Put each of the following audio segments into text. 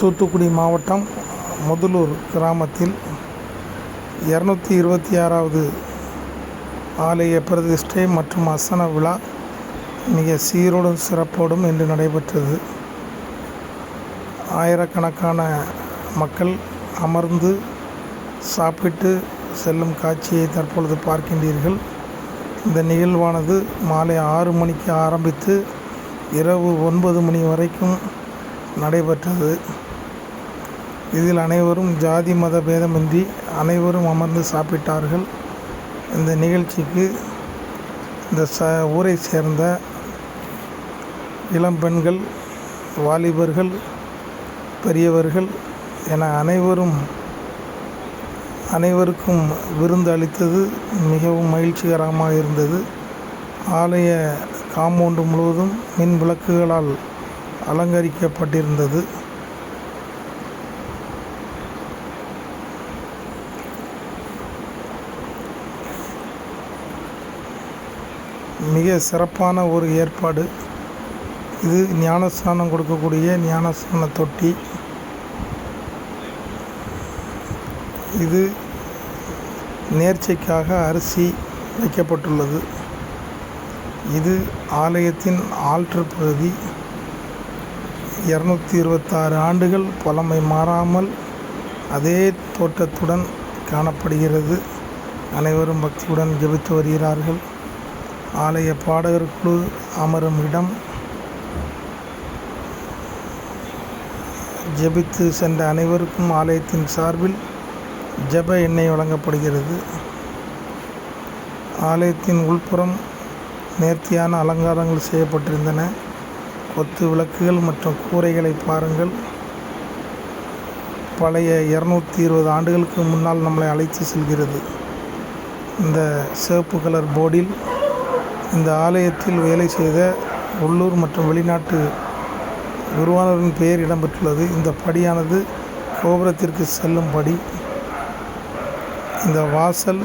தூத்துக்குடி மாவட்டம் முதலூர் கிராமத்தில் இரநூத்தி இருபத்தி ஆறாவது ஆலய பிரதிஷ்டை மற்றும் அசன விழா மிக சீரோடும் சிறப்போடும் இன்று நடைபெற்றது. ஆயிரக்கணக்கான மக்கள் அமர்ந்து சாப்பிட்டு செல்லும் காட்சியை தற்பொழுது பார்க்கின்றீர்கள். இந்த நிகழ்வானது மாலை ஆறு மணிக்கு ஆரம்பித்து இரவு ஒன்பது மணி வரைக்கும் நடைபெற்றது. இதில் அனைவரும் ஜாதி மத பேதமின்றி அனைவரும் அமர்ந்து சாப்பிட்டார்கள். இந்த நிகழ்ச்சிக்கு இந்த ச ஊரை சேர்ந்த இளம் பெண்கள் வாலிபர்கள் பெரியவர்கள் என அனைவரும் அனைவருக்கும் விருந்து அளித்தது மிகவும் மகிழ்ச்சிகரமாக இருந்தது. ஆலய காம்பவுண்டு முழுவதும் மின் விளக்குகளால் அலங்கரிக்கப்பட்டிருந்தது. மிக சிறப்பான ஒரு ஏற்பாடு. இது ஞானஸ்நானம் கொடுக்கக்கூடிய ஞானஸ்நான தொட்டி. இது நேர்ச்சைக்காக அரிசி வைக்கப்பட்டுள்ளது. இது ஆலயத்தின் ஆல்டர் பகுதி. இரநூத்தி இருபத்தாறு ஆண்டுகள் பழமை மாறாமல் அதே தோற்றத்துடன் காணப்படுகிறது. அனைவரும் பக்தியுடன் ஜெபித்து வருகிறார்கள். ஆலய பாடகர் குழு அமரும் இடம் ஜெபித்து சென்ற அனைவருக்கும் ஆலயத்தின் சார்பில் ஜெப எண்ணெய் வழங்கப்படுகிறது. ஆலயத்தின் உள்புறம் நேர்த்தியான அலங்காரங்கள் செய்யப்பட்டிருந்தன. கொத்து விளக்குகள் மற்றும் கூரைகளை பாருங்கள். பழைய இரநூத்தி இருபது ஆண்டுகளுக்கு முன்னால் நம்மளை அழைத்து செல்கிறது. இந்த சிவப்பு கலர் போர்டில் இந்த ஆலயத்தில் வேலை செய்த உள்ளூர் மற்றும் வெளிநாட்டு குருவானவரின் பெயர் இடம்பெற்றுள்ளது. இந்த படியானது கோபுரத்திற்கு செல்லும் படி இந்த வாசல்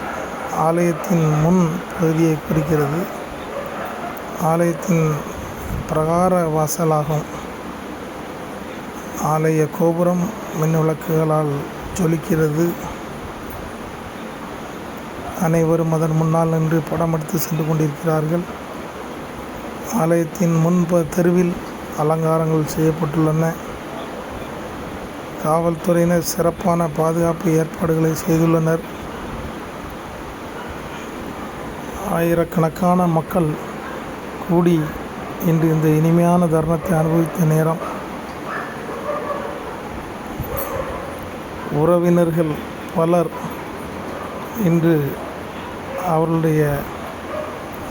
ஆலயத்தின் முன் பகுதியை குறிக்கிறது. ஆலயத்தின் பிரகார வாசலாகும். ஆலய கோபுரம் மின் விளக்குகளால் ஜொலிக்கிறது. அனைவரும் அதன் முன்னால் நின்று படம் எடுத்து சென்று கொண்டிருக்கிறார்கள். ஆலயத்தின் முன்ப தெருவில் அலங்காரங்கள் செய்யப்பட்டுள்ளன. காவல்துறையினர் சிறப்பான பாதுகாப்பு ஏற்பாடுகளை செய்துள்ளனர். ஆயிரக்கணக்கான மக்கள் கூடி இன்று இந்த இனிமையான தருணத்தை அனுபவித்த நேரம். உறவினர்கள் பலர் இன்று அவர்களுடைய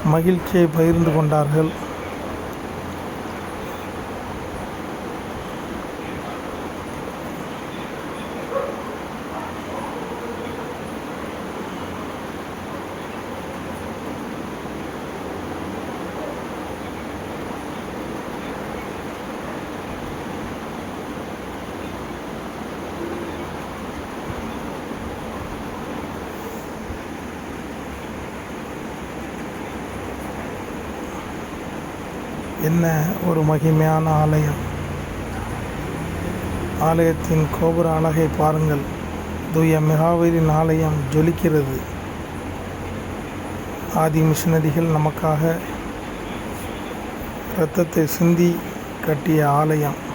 மகிழ்ச்சியை பகிர்ந்து கொண்டார்கள். என்ன ஒரு மகிமையான ஆலயம்? ஆலயத்தின் கோபுர அழகை பாருங்கள். தூய மிகாவீரின் ஆலயம் ஜொலிக்கிறது. ஆதி மிஷினரிகள் நமக்காக இரத்தத்தை சிந்தி கட்டிய ஆலயம்.